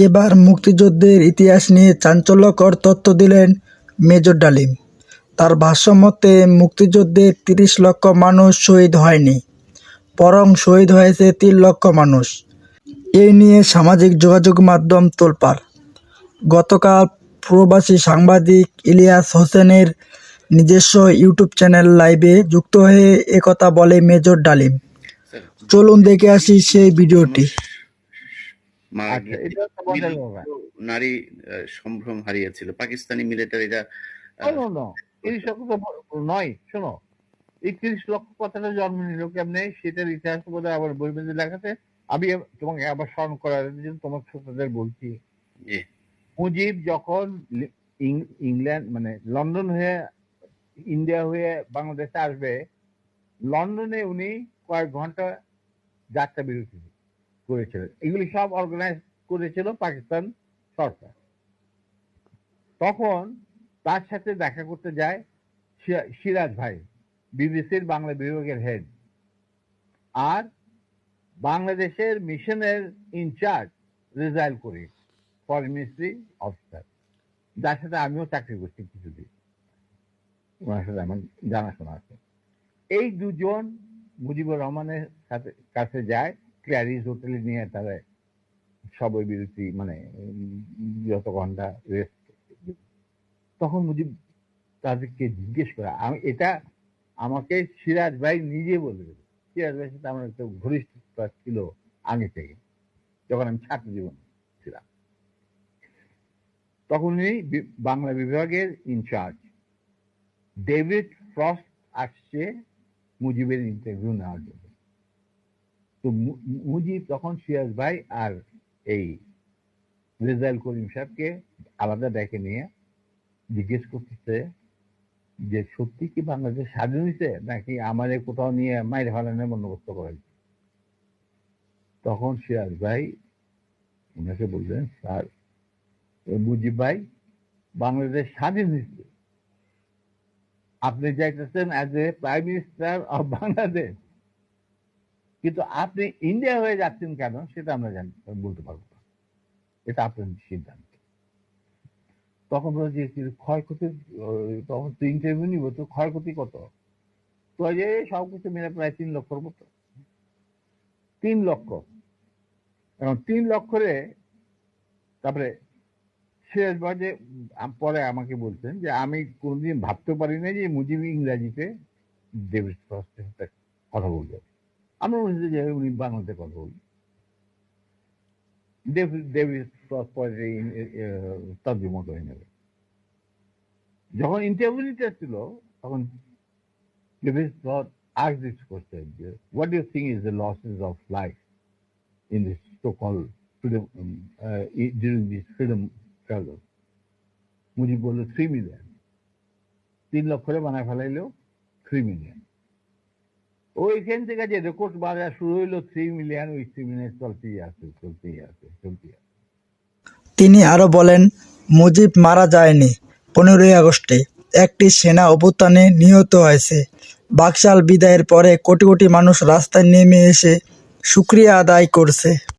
এবার মুক্তিযুদ্ধের ইতিহাস নিয়ে চাঞ্চল্যকর তথ্য দিলেন মেজর ডালিম। তার ভাষ্যমতে, মুক্তিযুদ্ধে তিরিশ লক্ষ মানুষ শহীদ হয়নি, বরং শহীদ হয়েছে তিন লক্ষ মানুষ। এই নিয়ে সামাজিক যোগাযোগ মাধ্যম তোলপাড়। গতকাল প্রবাসী সাংবাদিক ইলিয়াস হোসেনের নিজস্ব ইউটিউব চ্যানেল লাইভে যুক্ত হয়ে একথা বলে মেজর ডালিম। চলুন দেখে আসি সেই ভিডিওটি মারা আচ্ছা গিয়ে এটা তো মজার ব্যাপার নারী সম্ভ্রম হারিয়েছিল। পাকিস্তানি মিলিটারিরা নয় শোনো। এই তিরিশ লক্ষ কথাটা জন্ম নিল কেমনে? সেটার ইতিহাস বোধ আবার বই লেখাতে আমি তোমাকে আবার স্মরণ করার জন্য তোমার শ্রোতাদের বলছি। মুজিব যখন ইংল্যান্ড মানে লন্ডন হয়ে ইন্ডিয়া হয়ে বাংলাদেশে আসবে লন্ডনে উনি কয়েক ঘণ্টা যাত্রা বিরতি করেছিলেন এগুলি সব অর্গানাইজ করেছিল পাকিস্তান সরকার। তখন তার সাথে দেখা করতে যায় সিরাজ ভাই, বিবিসির বাংলা বিভাগের হেড আর বাংলাদেশের মিশনের ইনচার্জ রেজাইল করি ফরেন মিনিস্ট্রি অফিসার যার সাথে আমিও চাকরি করছি কিছুদিন। ওনার সাথে আমার জানাশোনা আছে। এই দুজন মুজিবুর রহমানের সাথে কাছে যায় ক্ল্যারিস হোটেলে নিয়ে তারা সবই বিরতি মানে যত ঘণ্টা রেস্ট তখন মুজিব তাদেরকে জিজ্ঞেস করে, আমি এটা আমাকে সিরাজ ভাই নিজে বলে দেবে। সিরাজ ভাইয়ের সাথে আমার একটা ঘনিষ্ঠতা ছিল আগে থেকে, যখন আমি ছাত্র জীবন ছিলাম। তখন উনি বাংলা বিভাগের ইনচার্জ ডেভিড ফ্রস্ট আসছে মুজিবের ইন্টারভিউ নেওয়ার জন্য। তো মুজিব তখন সিরাজ ভাই আর এই রেজাইল করিম সাহেবকে আলাদা ডেকে নিয়ে জিজ্ঞেস করতেছে যে, সত্যি কি বাংলাদেশ স্বাধীন হয়েছে নাকি আমাদের কোথাও নিয়ে মাইরে ফেলানোর বন্দোবস্ত করা হয়েছে তখন সিরাজ ভাই ওনাকে বললেন, স্যার মুজিব ভাই, বাংলাদেশ স্বাধীন হয়েছে আপনি যাইতেছেন as a prime minister of Bangladesh কিন্তু আপনি ইন্ডিয়া হয়ে যাচ্ছেন কেন সেটা আমরা জানি, বলতে পারব না। এটা আপনার সিদ্ধান্ত। তখন যে ক্ষয়ক্ষতি, তখন তো ইন্টারভিউ নিব, তো ক্ষয়ক্ষতি কত? তো যে সব কিছু মিলে প্রায় তিন লক্ষর মতো। তিন লক্ষ। এবং তিন লক্ষরে তারপরে শেষ যে পরে আমাকে বলছেন যে, আমি কোনোদিন ভাবতে পারি না যে মুজিব ইংরাজিতে ডেভিড কথা বলবে। আমরা বুঝতে যে উনি বাংলাতে কথা বলবেন ডেভিড ডেভিড পরে তর্জমা করে নেবে যখন ইন্টারভিউটা ছিল তখন David Frost asked this question what do you think is the losses of life in this so-called freedom um, uh, during this freedom struggle Mujib বলল থ্রি মিলিয়ন তিন লক্ষরে বানায় ফেলাইলো থ্রি মিলিয়ন ওইখান থেকে যে রেকর্ড বাজার শুরু হইল থ্রি মিলিয়ন ওই থ্রি মিলিয়ন চলতেই আছে চলতেই আছে চলতেই আছে। তিনি আরও বলেন, মুজিব মারা যায়নি। পনেরোই আগস্টে একটি সেনা অভ্যুত্থানে নিহত হয়েছে। বাকশাল বিদায়ের পরে কোটি কোটি মানুষ রাস্তায় নেমে এসে সুক্রিয়া আদায় করছে।